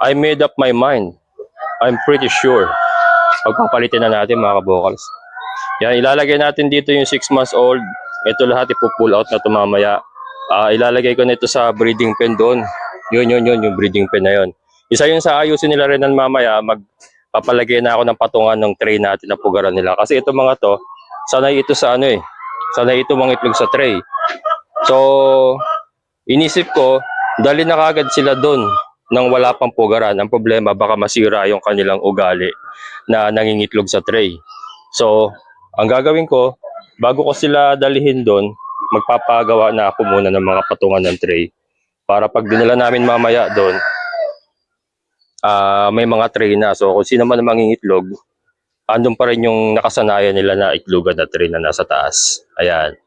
I made up my mind. I'm pretty sure. Pagpapalitin na natin mga kabokals. Yan, ilalagay natin dito yung 6 months old. Ito lahat ipo-pull out na ito mamaya. Ah, ilalagay ko na ito sa breeding pen doon. Yun, yun, yun, yung breeding pen na yun. Isa yun sa ayusin nila rin ng mamaya, magpapalagay na ako ng patungan ng tray natin na pugaran nila. Kasi ito mga to, sanay ito sa ano eh, sanay ito mga itlog sa tray. So, inisip ko, dali na kagad sila doon nang wala pang pugaran. Ang problema, baka masira yung kanilang ugali na nangingitlog sa tray. So, ang gagawin ko, bago ko sila dalihin doon, magpapagawa na ako muna ng mga patungan ng tray. Para pag dinala namin mamaya doon, ah may mga tray na. So, kung sino man ang mangingitlog, andun pa rin yung nakasanayan nila na itlogan na tray na nasa taas. Ayan.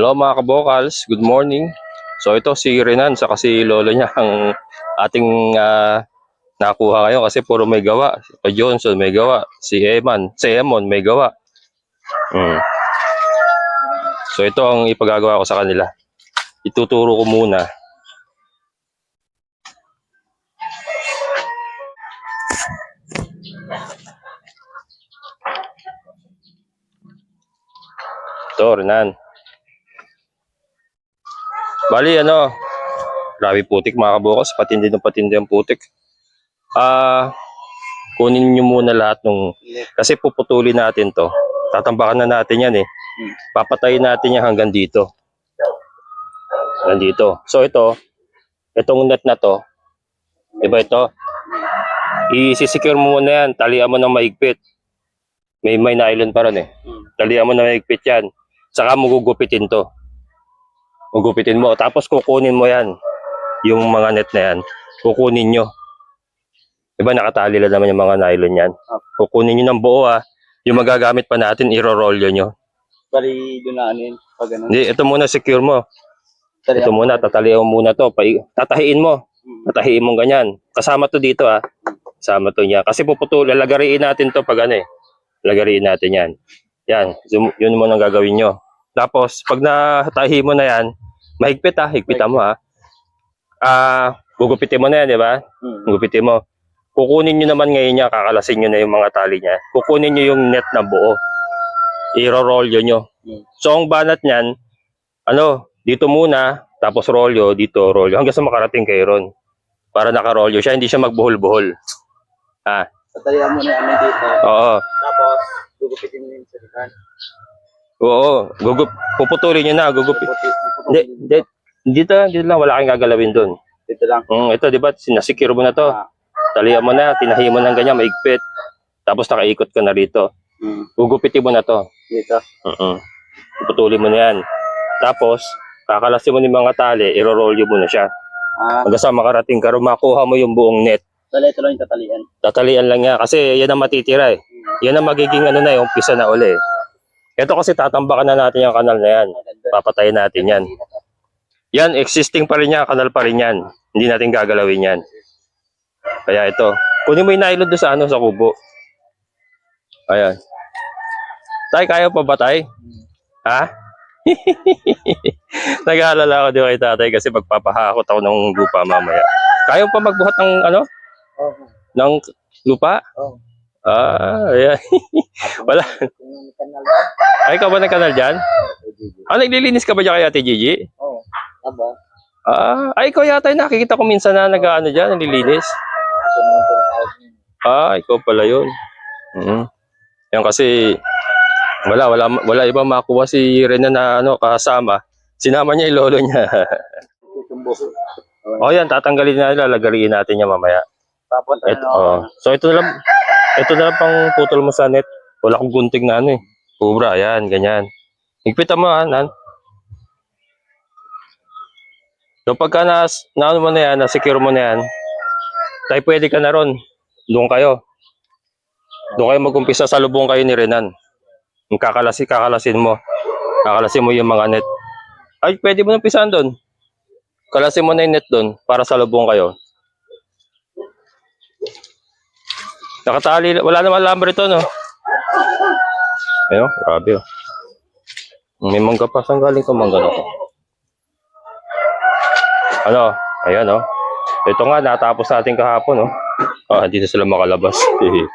Hello mga kabokals, good morning. So ito si Renan sa kasi lolo niya ang ating ah, nakuha ngayon kasi puro may gawa. Si Johnson may gawa, si Eman, si Emon may gawa. Mm. So ito ang ipagagawa ko sa kanila. Ituturo ko muna. Ito, Renan. Bali, ano, grabe putik mga kabukas, patindi ng patindi ang putik. Ah, kunin nyo muna lahat nung, kasi puputulin natin to. Tatambakan na natin yan eh. Papatayin natin yan hanggang dito. Hanggang dito. So ito, itong net na to, iba ito, i-secure mo muna yan, talian mo ng maigpit. May may nylon pa ron eh. Talian mo ng maigpit yan. Saka mo gugupitin to. Gugupitin mo. Tapos kukunin mo yan. Yung mga net na yan. Kukunin nyo. Diba nakatali lang naman yung mga nylon yan. Kukunin nyo ng buo ah. Yung magagamit pa natin, iro-roll nyo. Bali, doon na ano yun. Pag ano. Hindi, ito muna secure mo. Tali- Ito muna, tatalian mo muna to. Tatahiin mo. Tatahiin mo ganyan. Kasama to dito ah. Kasama to niya. Kasi puputol, lalagariin natin to pag ano eh. Lagariin natin yan. Yan, yun mo nang gagawin nyo. Tapos, pag natahi mo na yan, mahigpit ah, higpitan mo ah. Ah, gugupitin mo na yan, di ba? Hmm. Gugupitin mo. Kukunin nyo naman ngayon niya, kakalasin nyo na yung mga tali niya. Kukunin nyo yung net na buo. Iro-rolyo nyo. Hmm. So, ang banat niyan, ano, dito muna, tapos rolyo, dito rolyo, hanggang sa makarating kay Ron. Para nakarolyo siya, hindi siya magbuhol-buhol. Ah, Tatalian mo na ano dito. oo. Tapos, gugupitin mo yung sa likan. Oo, gugup, puputulin nyo na, gugup. Hindi, hindi, dito, dito lang, wala kang gagalawin doon. Dito lang. Mm, ito, di ba, sinasecure mo na to. Ah. Mo na, tinahi mo ng ganyan, maigpit. Tapos nakaikot ka na rito. Hmm. Gugupitin mo na to. Dito. Mm Puputulin mo na yan. Tapos, kakalasin mo ng mga tali, iro-rolyo mo na siya. Ah, Hanggang sa makarating ka, makuha mo yung buong net. tali ito lang yung tatalian. Tatalian lang yan, kasi yan ang matitira eh. Yan ang magiging ano na, yung pisa na uli. Ito kasi tatambakan na natin yung kanal na yan. Papatayin natin yan. Yan, existing pa rin yan, kanal pa rin yan. Hindi natin gagalawin yan. Kaya ito. Kunin mo yung nylon doon sa ano, sa kubo. Ayan. Tay, kaya pa ba tay? Ha? Nag-aalala ako di kay tatay kasi magpapahakot ako ng lupa mamaya. Kaya pa magbuhat ng ano? Ng lupa? Oh. Ah, ayan. Wala. Kanal? Ay, ikaw ba nagkanal dyan? Ah, naglilinis ka ba dyan kay Ate Gigi? Oo. Aba. Ah, ay, ikaw yata yung nakikita ko minsan na nag-ano dyan, naglilinis. Ah, ikaw pala yun. Mhm. Yan kasi, wala, wala, wala ibang makuha si Rena na ano, kasama. Sinama niya yung lolo niya. Tutumbo. o yan, tatanggalin na, lalagariin natin niya mamaya. Tapos Ito, ano, oh. So ito na lang, ito na pang putol mo sa net. Wala kong gunting na ano eh. Kubra, yan, ganyan. Higpitan mo ha, nan. So pagka na, na ano mo na yan, na secure mo na yan, tayo pwede ka na ron. Doon kayo. Doon kayo mag-umpisa sa lubong kayo ni Renan. Yung kakalasi, kakalasin mo. Kakalasin mo yung mga net. Ay, pwede mo na pisahan doon. Kalasin mo na yung net doon para sa lubong kayo. Nakatali, wala naman lambre ito, no? Ayun, grabe, oh. May mangga pa. Saan galing to mangga na to? Ano? Ayan, oh. Ito nga, natapos natin kahapon, oh. Ah, hindi na sila makalabas.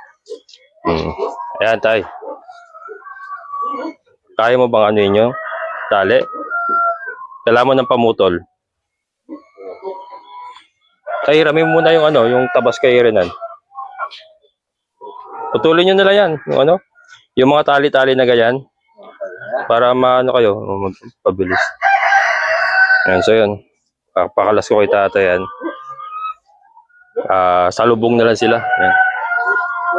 hmm. Ayan, tay. Kaya mo bang ano yun Tali? Kailangan mo ng pamutol. Tay, ramin muna yung ano, yung tabas kay Renan. Putulin nyo nila yan. Yung ano? Yung mga tali-tali na ganyan. Para maano kayo, magpabilis. Ayan, so yun. Pakalas ko kay tata yan. Ah, salubong na lang sila. Ayan.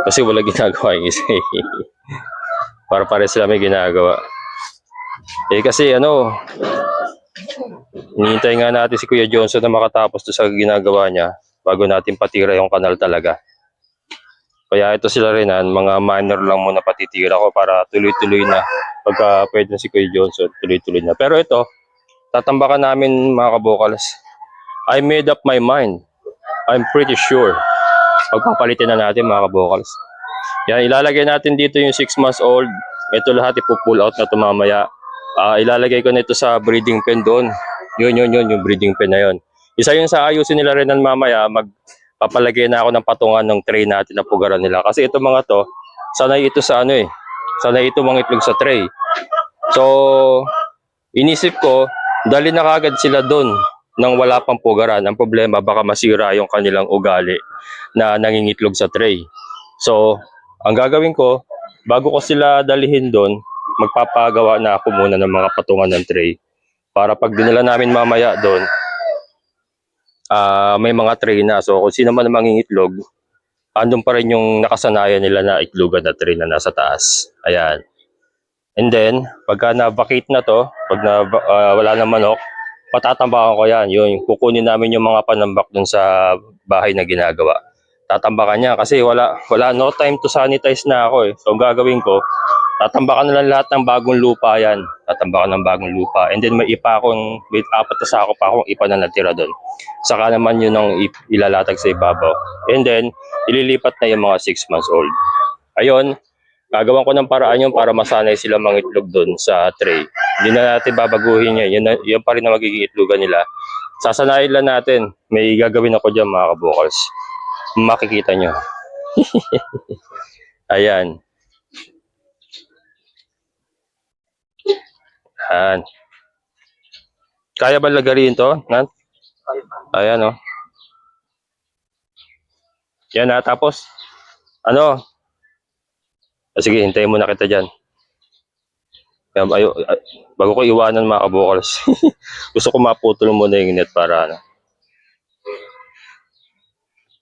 Kasi wala ginagawa yung isa. eh. Para pare sila may ginagawa. Eh kasi ano, hinihintay nga natin si Kuya Johnson na makatapos to sa ginagawa niya bago natin patira yung kanal talaga. Kaya ito sila rin, ah, mga minor lang muna patitira ko para tuloy-tuloy na. Pagka pwede na si Kuya Johnson, tuloy-tuloy na. Pero ito, tatambakan namin mga kabokals. I made up my mind. I'm pretty sure. Pagpapalitin na natin mga kabokals. Yan, ilalagay natin dito yung 6 months old. Ito lahat ipo-pull out na ito mamaya. Ah, ilalagay ko na ito sa breeding pen doon. Yun, yun, yun, yung breeding pen na yun. Isa yun sa ayusin nila rin ng mamaya, magpapalagay na ako ng patungan ng tray natin na pugaran nila. Kasi ito mga to, sanay ito sa ano eh, sanay ito mga itlog sa tray. So, inisip ko, dali na kagad sila doon nang wala pang pugaran. Ang problema, baka masira yung kanilang ugali na nangingitlog sa tray. So, ang gagawin ko, bago ko sila dalihin doon, magpapagawa na ako muna ng mga patungan ng tray. Para pag dinala namin mamaya doon, ah may mga tray na. So, kung sino man ang mangingitlog, andun pa rin yung nakasanayan nila na itlogan na tray na nasa taas. Ayan. And then, pagka na-vacate na to, pag na, ah, wala na manok, patatambakan ko yan. Yun, kukunin namin yung mga panambak dun sa bahay na ginagawa. Tatambakan niya kasi wala, wala no time to sanitize na ako eh. So, ang gagawin ko, tatambakan na lang lahat ng bagong lupa yan. Tatambakan ng bagong lupa. And then may ipa akong, may apat na sako pa akong ipa na natira doon. Saka naman yun ang ilalatag sa ibabaw. And then, ililipat na yung mga 6 months old. Ayun, gagawan ko ng paraan yun para masanay sila mangitlog doon sa tray. Hindi na natin babaguhin yan. Yan, na- yan pa rin na magiging itlogan nila. Sasanayin lang natin. May gagawin ako dyan mga kabukals. Makikita nyo. Ayan. Ayan. Kaya ba lagarin to? Nan? Ayan oh. Yan na, tapos. Ano? Ah, sige, hintayin muna kita dyan. Kaya, ayo, ah, bago ko iwanan mga kabukals. Gusto ko maputol muna yung net para ano.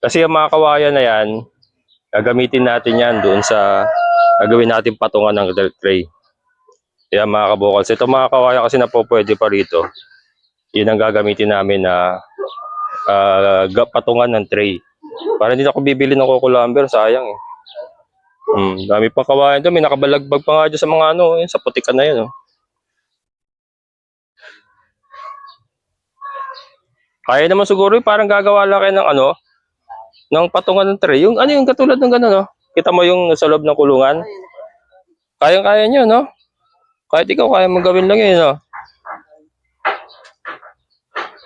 Kasi yung mga kawayan na yan, gagamitin natin yan doon sa gagawin natin patungan ng tray. Kaya mga kabukals, ito mga kawayan kasi na po pwede pa rito. Yun ang gagamitin namin na ah, ga- patungan ng tray. Para hindi na ako bibili ng coco lumber, sayang eh. Hmm, dami pa kawayan doon. May nakabalagbag pa nga dyan sa mga ano, yun, sa putikan na yun. Oh. Kaya naman siguro, eh, parang gagawa lang kayo ng ano, ng patungan ng tray. Yung ano yung katulad ng gano'n, no? Kita mo yung sa loob ng kulungan? Kayang-kaya nyo, no? Kahit ikaw, kaya mong gawin lang yun, no?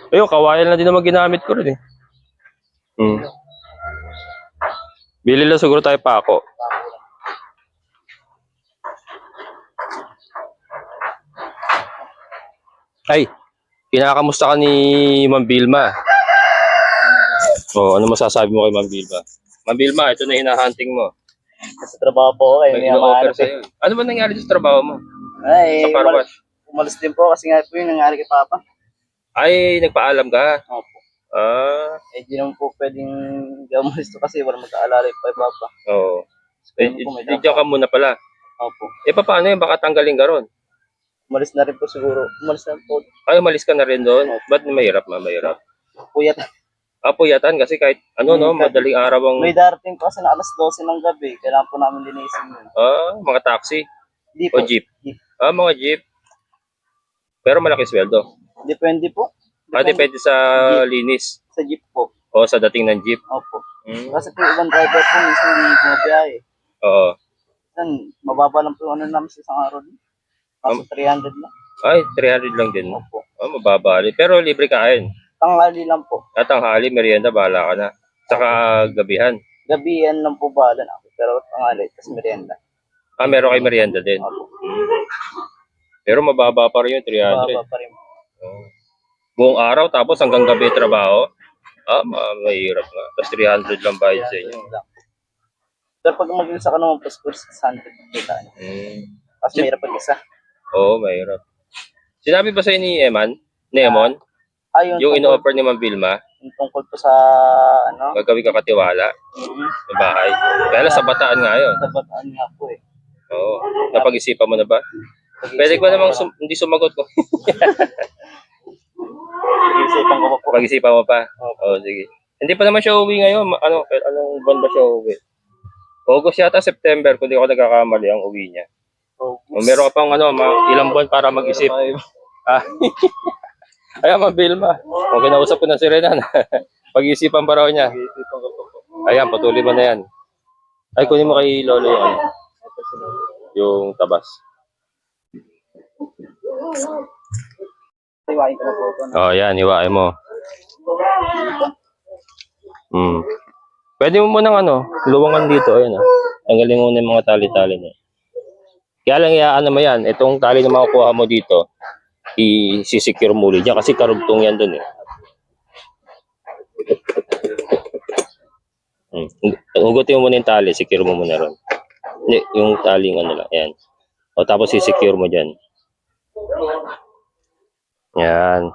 Ayun, kawayan lang din naman ginamit ko rin, eh. Hmm. Bili lang siguro tayo pa ako. Ay, kinakamusta ka ni Ma'am Bilma? Oh, ano masasabi mo kay Ma'am Bilma? Ma'am Bilma, ito na hinahunting mo. Sa trabaho po eh. May mahanap eh. sa'yo. Ano ba nangyari sa trabaho mo? Ay, Sa car wash? umalis din po kasi nga po yung nangyari kay Papa. Ay, nagpaalam ka. Opo. Ah, Eh, di naman po pwedeng umalis to kasi wala mag-aalala yung kay Papa. oo. May eh, diyan ka muna pala. Opo. Eh, paano yun? Baka tanggalin ka ron. Umalis na rin po siguro. Umalis na po. Ay, umalis ka na rin doon. Ba't mahirap, ma? Mahirap. Puyat. Ah, puyatan kasi kahit ano, no? Hmm, Madaling araw ang... May darating po kasi na alas 12 ng gabi. Kailangan po namin linisin yun. Ah, mga taxi. Hindi O po. jeep. Jeep. Ah, mga jeep. Pero malaki sweldo. Depende po. Ah, depende sa linis. Sa jeep po. O sa dating ng jeep. Opo. Hmm. Kasi po ibang driver po minsan hindi bumabiyahe. Oo. Yan, mababa lang po yung ano namin sa isang araw. Kaso 300 lang. Ay, 300 lang din. Opo. Oh, mababa. rin. Pero libre kain. Tanghali lang po. At ang hali, merienda, bahala ka na. Saka gabihan. Gabi yan lang po bahala na ako. Pero tanghali, tapos merienda. Ah, meron kay merienda din. Opo. Pero mababa pa rin yung 300. Baba pa rin. Oh. Buong araw, tapos hanggang gabi trabaho. Ah, ma- mahirap nga. Tapos 300 lang bayad sa inyo. Pero pag mag-isa ka naman, plus 600 kita. Hmm. Kasi mahirap pag isa. Oo, mahirap. Sinabi ba sa'yo ni Eman? Ni Emon? Ah, yun. Yung tungkol- ino-offer ni Ma'am Vilma? Yung tungkol po sa, ano, Gagawin ka katiwala mm, sa bahay. Kaya lang sa bataan nga yun. sa bataan nga po eh. Napag-isipan mo na ba? Pwede ko namang sum- hindi sumagot ko. Isipan ko pa po. Pag-isipan mo pa? Oo, sige. Hindi pa naman siya uwi ngayon. Ma- Ano, anong buwan ba siya uwi? August yata, September, kung di ako nagkakamali ang uwi niya. O, meron ka pang ano, ma- ilang buwan para mag-isip. Ah. Ayan, Ma'am Vilma. Kung kinausap ko na si Renan, pag-isipan pa raw niya. Isipan ko po. Ayan, patuloy mo na yan. Ay, kunin mo kay Lolo yung, ano. Yung tabas. Iwain ko na po ito. Oh, yan, hiwain mo. Hmm. Pwede mo munang ano, luwangan dito, ayun ah. Tanggalin mo na yung mga tali-tali niya. Kaya lang iaano mo yan, itong tali na makukuha mo dito, i-secure mo ulit yan kasi karugtong yan dun eh. Hmm. Hugutin mo muna yung tali, secure mo muna ron. Hindi, yung taling ano lang, yan. O tapos i-secure mo dyan. Yan.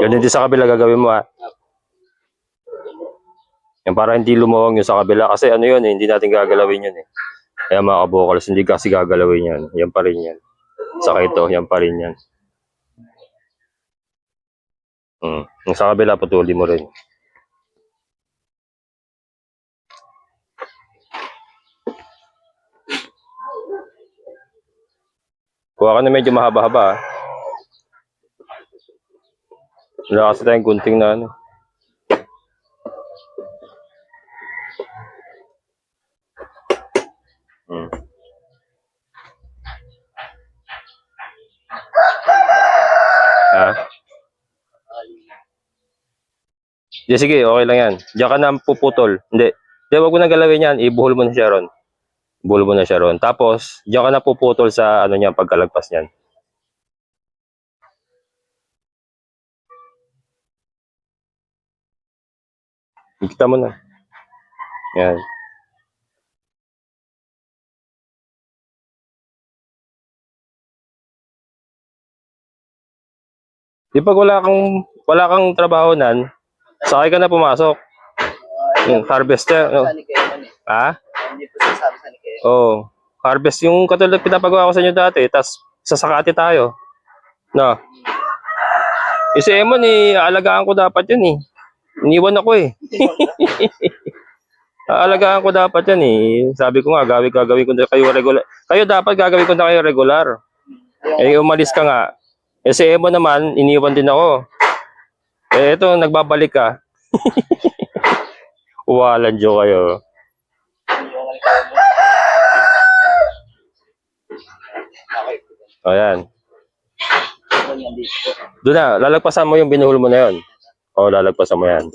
Ganun din sa kabila gagawin mo ah. Yan para hindi lumawang yung sa kabila kasi ano yun eh, hindi natin gagalawin yun eh. Kaya mga kabokals, hindi kasi gagalawin yan. Yan pa rin yan. Saka ito, yan pa rin yan. Hmm. Yung sa kabila, patuloy mo rin. Kuha ka na medyo mahaba-haba ah. Wala kasi tayong gunting na ano. Hmm. Ha? Di, sige, okay lang yan. Diyan ka na puputol. Hindi. Hindi, wag mo na galawin yan. Ibuhol mo na siya ron. Ibuhol mo na siya ron. Tapos, diyan ka na puputol sa ano niya, pagkalagpas niyan. Kita mo na. Yan. Di pag wala kang wala kang trabaho nan, sakay ka na pumasok. Yung harvester, eh. ha? Hindi po sinasabi sa. Oh, harvest yung katulad pinapagawa ko sa inyo dati, tas sasakati tayo. No. Kasi Emon eh, aalagaan ko dapat yan eh. Iniwan ako eh. Aalagaan ko dapat yan eh. Sabi ko nga, gawin, gagawin ko na kayo regular. Kayo dapat gagawin ko na kayo regular. Eh, umalis ka nga. Eh, si naman, iniwan din ako. Eh, ito, nagbabalik ka. Uwalan jo kayo. Yung ni Kaya mo. Okay. O, yan. Yun yan dito. Doon na, lalagpasan mo yung binuhol mo na yon. O, lalagpasan mo yan.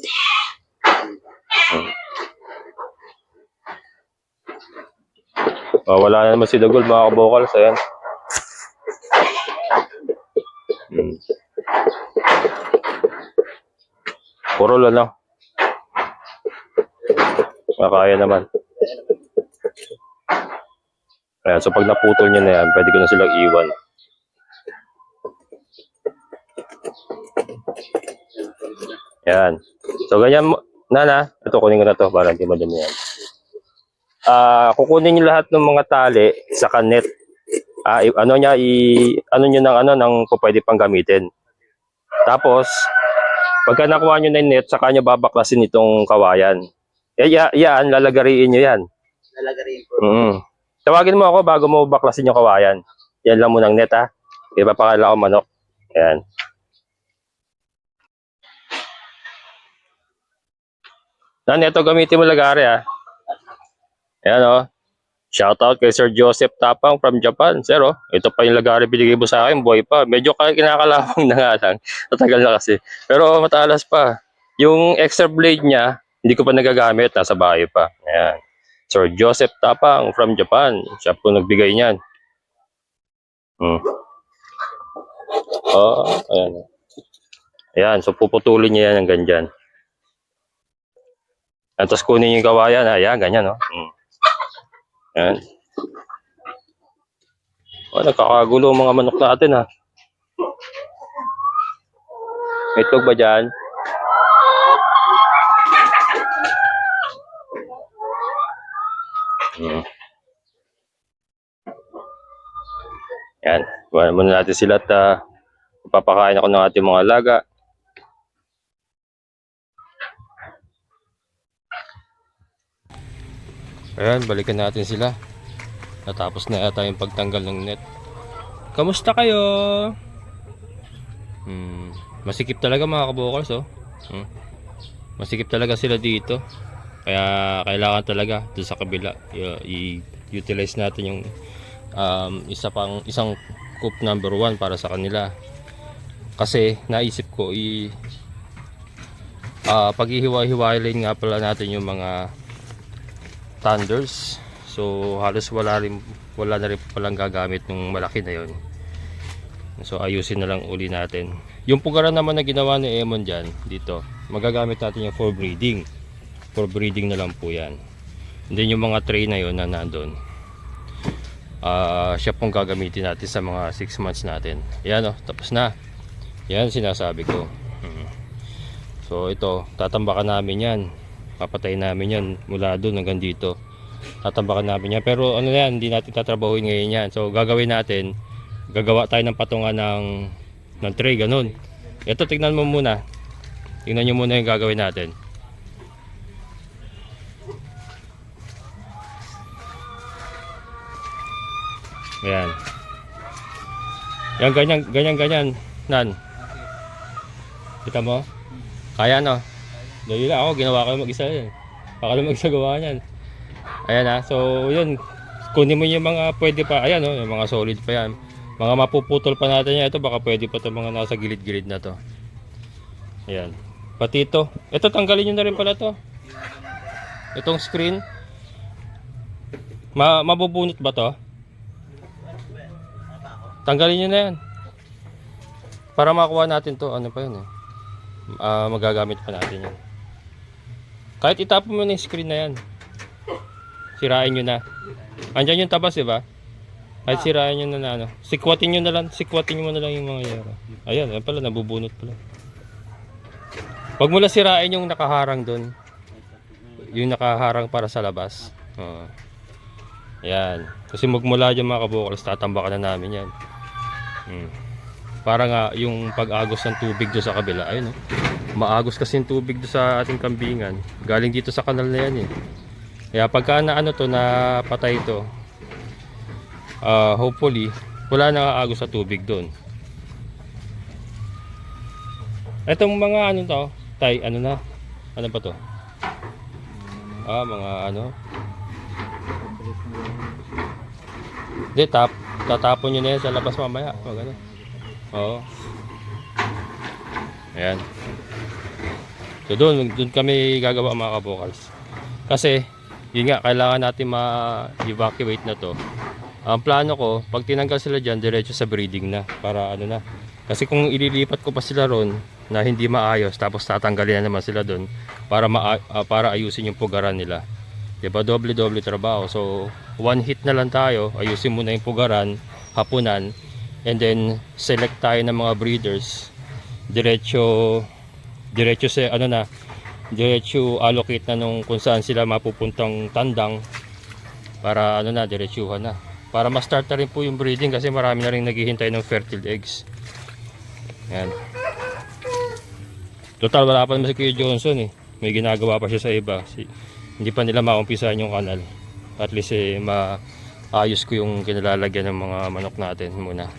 Hmm. O, wala na naman si Dagol, mga kabokals. Ayan. Hmm. Puro lang. Makaya naman. Ayan, so pag naputol nyo na yan, pwede ko na silang iwan. Yan. So, ganyan. Nana, ito kunin ko na to para hindi madumi yan. Ah, kukunin niyo lahat ng mga tali sa kanet. I- ano niya i ano niyo ng ano ng pwede pang gamitin. Tapos pagka nakuha niyo na yung net, saka niyo babaklasin itong kawayan. Eh, ya, yan, lalagariin niyo yan. Lalagarin po. Mm. Tawagin mo ako bago mo baklasin yung kawayan. Yan lang muna ng net ha. Ipapakala ko manok. Ayan. Nan, ito gamitin mo lagari ha. Ayan o. Shoutout kay Sir Joseph Tapang from Japan. Sir, oh, ito pa yung lagari binigay mo sa akin, boy pa. Medyo ka- kinakalawang na nga lang. Matagal na kasi. Pero matalas pa. Yung extra blade niya, hindi ko pa nagagamit. Nasa bahay pa. Ayan. Sir Joseph Tapang from Japan. Siya po nagbigay niyan. Hmm. Oh, ayan. Ayan, so puputulin niya yan ng ganyan. Tapos kunin yung kawayan. Ayan, ganyan, no? Hmm. Ayan. Oh, nagkakagulo ang mga manok natin, ha? May itlog ba dyan? Hmm. Yan. Kuhanin muna natin sila at uh, papakain ako ng ating mga alaga. Ayan, balikan natin sila. Natapos na yata yung pagtanggal ng net. Kamusta kayo? Hmm, masikip talaga mga kabokals, oh. Hmm. Masikip talaga sila dito. Kaya kailangan talaga doon sa kabila i-utilize natin yung um, isa pang isang coop number one para sa kanila. Kasi naisip ko i ah paghihiwa-hiwalay nga pala natin yung mga thunders. So halos wala rin wala na rin palang gagamit ng malaki na yon. So ayusin na lang uli natin. Yung pugaran naman na ginawa ni Emon dyan, dito, magagamit natin yung for breeding. For breeding na lang po yan. And then yung mga tray na yon na nandun, ah siya pong gagamitin natin sa mga 6 months natin. Yan oh, tapos na. Yan sinasabi ko. Mm. So ito, tatambakan namin yan. Papatayin namin yan mula doon hanggang dito. Tatambakan namin yan. Pero ano yan, hindi natin tatrabahuin ngayon yan. So gagawin natin, gagawa tayo ng patungan ng, ng tray, ganun. Ito, tignan mo muna. Tingnan nyo muna yung gagawin natin. Ayan. Yan, ganyan, ganyan, ganyan. Nan. Kita mo? Kaya no? Dahil lang ako, ginawa ko mag-isa yan. Baka lang mag-isa gawa yan. Ayan ha. So, yun. Kunin mo yung mga pwede pa. Ayan oh, yung mga solid pa yan. Mga mapuputol pa natin yan. Ito baka pwede pa itong mga nasa gilid-gilid na to. Ayan. Pati ito. Ito tanggalin nyo na rin pala to. Itong screen. Ma mabubunot ba to? Tanggalin nyo na yan. Para makuha natin to, ano pa yun eh. Ah, magagamit pa natin yan. Kahit itapon mo na yung screen na yan. Sirain nyo na. Andyan yung tabas, di ba? Kahit sirain nyo na na ano. Sikwatin nyo na lang, sikwatin nyo na lang yung mga yero. Ayan, ayan pala, nabubunot pala. Huwag mo lang sirain yung nakaharang doon. Yung nakaharang para sa labas. Oo. Yan. Kasi magmula dyan mga kabukals, tatambakan na namin yan. Hmm. Para nga yung pag-agos ng tubig doon sa kabila, ayun oh. Maagos kasi yung tubig doon sa ating kambingan. Galing dito sa kanal na yan eh. Kaya pagka na ano to, na patay to, ah, hopefully, wala nang aagos sa tubig doon. Etong mga ano to, tay, ano na? Ano pa to? Ah, mga ano? Hindi, tap, tatapon nyo na yan sa labas mamaya. O, gano'n. Oo. Ayan. So, doon, doon kami gagawa mga kabokals. Kasi, yun nga, kailangan natin ma-evacuate na to. Ang plano ko, pag tinanggal sila dyan, diretso sa breeding na. Para ano na. Kasi kung ililipat ko pa sila ron, na hindi maayos, tapos tatanggalin na naman sila doon, para, ma ah, para ayusin yung pugaran nila. Diba, doble-doble trabaho. So, one hit na lang tayo. Ayusin muna yung pugaran, hapunan. And then, select tayo ng mga breeders. Diretso, diretso sa, ano na, diretso allocate na nung kung saan sila mapupuntang tandang. Para, ano na, diretsuhan na. Para ma-start na rin po yung breeding kasi marami na rin naghihintay ng fertile eggs. Yan. Total, wala pa naman si Kuya Johnson eh. May ginagawa pa siya sa iba. Si, hindi pa nila maumpisahan yung kanal. At least eh, maayos ko yung kinalalagyan ng mga manok natin muna.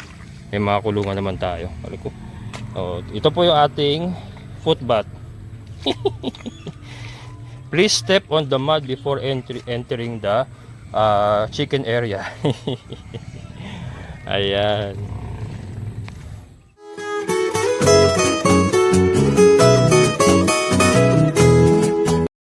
May mga kulungan naman tayo. Balik ko. Oh, ito po yung ating foot bath. Please step on the mud before entry, entering the ah, chicken area. Ayan.